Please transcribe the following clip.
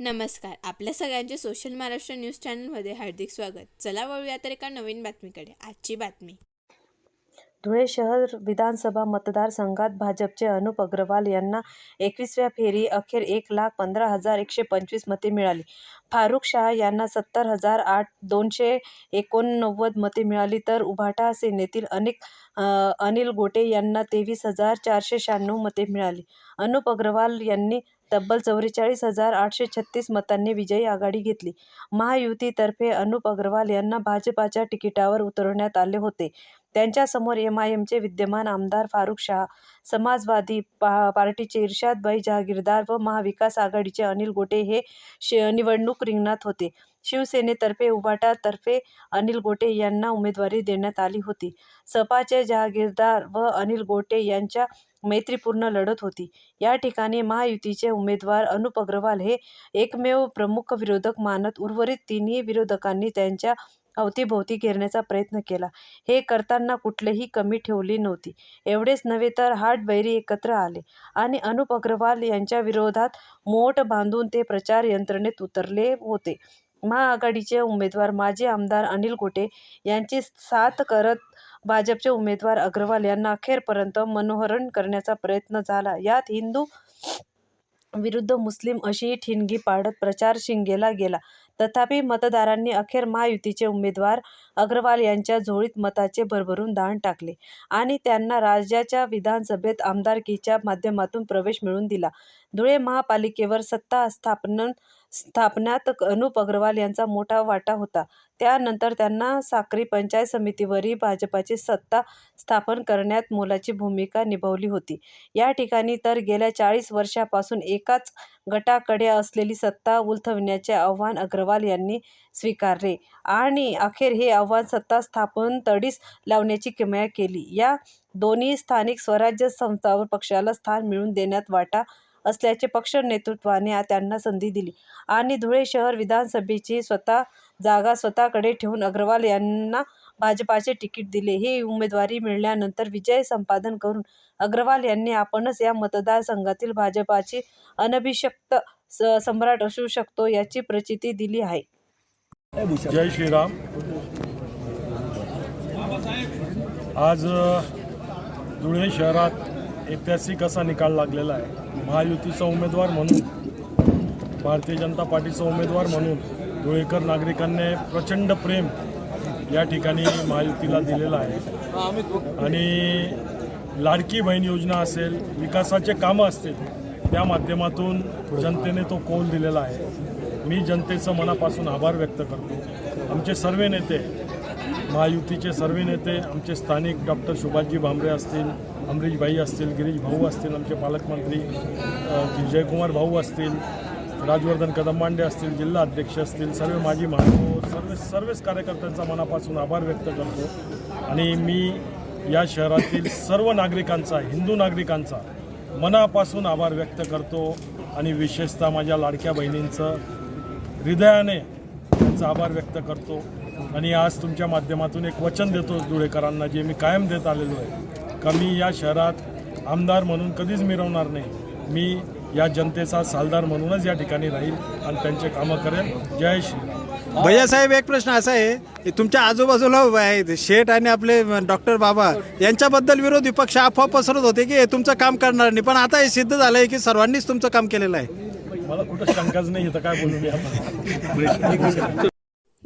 नमस्कार. आपल्या सगळ्यांचे सोशल महाराष्ट्र न्यूज चॅनलमध्ये हार्दिक स्वागत. चला वळूया तर एका नवीन बातमीकडे. आजची बातमी. धुळे शहर विधानसभा मतदारसंघात भाजपचे अनुप अग्रवाल यांना एकवीसव्या फेरी अखेर एक लाख पंधरा हजार एकशे पंचवीस मते मिळाली. फारुख शाह यांना सत्तर हजार आठ दोनशे एकोणनव्वद मते मिळाली तर उभाटा सेनेतील अनेक अनिल गोटे यांना तेवीस हजार चारशे शहाण्णव मते मिळाली. अनुप अग्रवाल यांनी तब्बल चौवेचाळीस हजार आठशे छत्तीस मतांनी विजयी आघाडी घेतली. महायुतीतर्फे अनुप अग्रवाल यांना भाजपाच्या तिकिटावर उतरवण्यात आले होते. त्यांच्यासमोर एम आय एमचे विद्यमान आमदार फारुख शाह समाजवादी पा पार्टीचे इर्शादभाई जहागीरदार व महाविकास आघाडीचे अनिल गोटे हे श निवडणूक रिंगणात होते. शिवसेनेतर्फे उभाटातर्फे अनिल गोटे यांना उमेदवारी देण्यात आली होती. सपाचे जहागीरदार व अनिल गोटे यांच्या मैत्रीपूर्ण लढत होती. या ठिकाणी महायुतीचे उमेदवार अनुप अग्रवाल हे एकमेव प्रमुख विरोधक मानत उर्वरित तिन्ही विरोधकांनी त्यांच्या अवतीभोवती घेरण्याचा प्रयत्न केला. हे करताना कुठलेही कमी ठेवली नव्हती. एवढेच नव्हे तर हाटबैरी एकत्र आले आणि अनुप अग्रवाल यांच्या विरोधात मोठ बांधून ते प्रचार यंत्रणेत उतरले होते. महाआघाडीचे उमेदवार माजी आमदार अनिल गोटे यांची साथ करत भाजपचे उमेदवार अग्रवाल यांना अखेरपर्यंत मनोहरण करण्याचा प्रयत्न झाला. यात हिंदू विरुद्ध मुस्लिम अशी ठिणगी पाडत प्रचार शिंगेला गेला. तथापि मतदारांनी अखेर महायुतीचे उमेदवार अग्रवाल यांच्या झोळीत मताचे भरभरून दान टाकले आणि त्यांना राज्याच्या विधानसभेत आमदारकीच्या माध्यमातून प्रवेश मिळवून दिला. धुळे महापालिकेवर सत्ता स्थापन स्थापनात अनुप अग्रवाल यांचा मोठा वाटा होता. त्यानंतर त्यांना साक्री पंचायत समितीवरही भाजपाची सत्ता स्थापन करण्यात मोलाची भूमिका निभावली होती. या ठिकाणी तर गेल्या चाळीस वर्षापासून एकाच गटाकडे असलेली सत्ता उलथवण्याचे आव्हान अग्रवाल यांनी स्वीकारले आणि अखेर हे आव्हान सत्ता स्थापन तडीस लावण्याची किमया केली. या दोन्ही स्थानिक स्वराज्य संस्थावर पक्षाला स्थान मिळवून देण्यात वाटा असल्याचे पक्ष नेतृत्वाने त्यांना संधी दिली. आणि धुळे शहर विधानसभेची स्वतः जागा स्वतःकडे ठेवून अग्रवाल यांना भाजपाचे तिकीट दिले. ही उमेदवारी मिळाल्यानंतर विजय संपादन करून अग्रवाल यांनी आपणच या मतदारसंघातील भाजपाची अनभिषक्त स सम्राट असू शकतो याची प्रचिती दिली आहे. जय श्रीराम. आज धुळे शहरात ऐतिहासिक असा निकाल लागलेला आहे. महायुतीचा उमेदवार म्हणून भारतीय जनता पार्टीचा उमेदवार म्हणून धुळेकर नागरिकांनी प्रचंड प्रेम या ठिकाणी महायुतीला दिलेलं आहे. आणि लाडकी बहीण योजना असेल विकासाचे कामं असतील त्या माध्यमातून जनतेने तो कौल दिलेला आहे. मी जनतेचं मनापासून आभार व्यक्त करतो. आमचे सर्व नेते महायुतीचे सर्व नेते आमचे स्थानिक डॉक्टर शुभाजी भांबरे असतील अमरीशभाई असतील गिरीश भाऊ असतील आमचे पालकमंत्री विजयकुमार जयकुमार भाऊ असतील राजवर्धन कदमबांडे असतील जिल्हा अध्यक्ष असतील सर्व माजी महापौर सर्व सर्वच कार्यकर्त्यांचा मनापासून आभार व्यक्त करतो. आणि मी या शहरातील सर्व नागरिकांचा हिंदू नागरिकांचा मनापासून आभार व्यक्त करतो. आणि विशेषतः माझ्या लाडक्या बहिणींचं हृदयाने त्यांचा आभार व्यक्त करतो. आणि आज तुमच्या माध्यमातून एक वचन देतो धुळेकरांना जे मी कायम देत आलेलो आहे. का मी या शहरात आमदार म्हणून कधीच मिरवणार नाही. मी या जनतेचा सालदार म्हणूनच या ठिकाणी राहील आणि त्यांचे कामं करेन जय श्री भैयासाहेब एक प्रश्न असा आहे की तुमच्या आजूबाजूला आहेत शेठ आणि आपले डॉक्टर बाबा यांच्याबद्दल विरोधी पक्ष अफवा पसरत होते की हे तुमचं काम करणार नाही पण आता हे सिद्ध झालंय की सर्वांनीच तुमचं काम केलेलं आहे. मला कुठं शंकाच नाही तर काय बोलू मी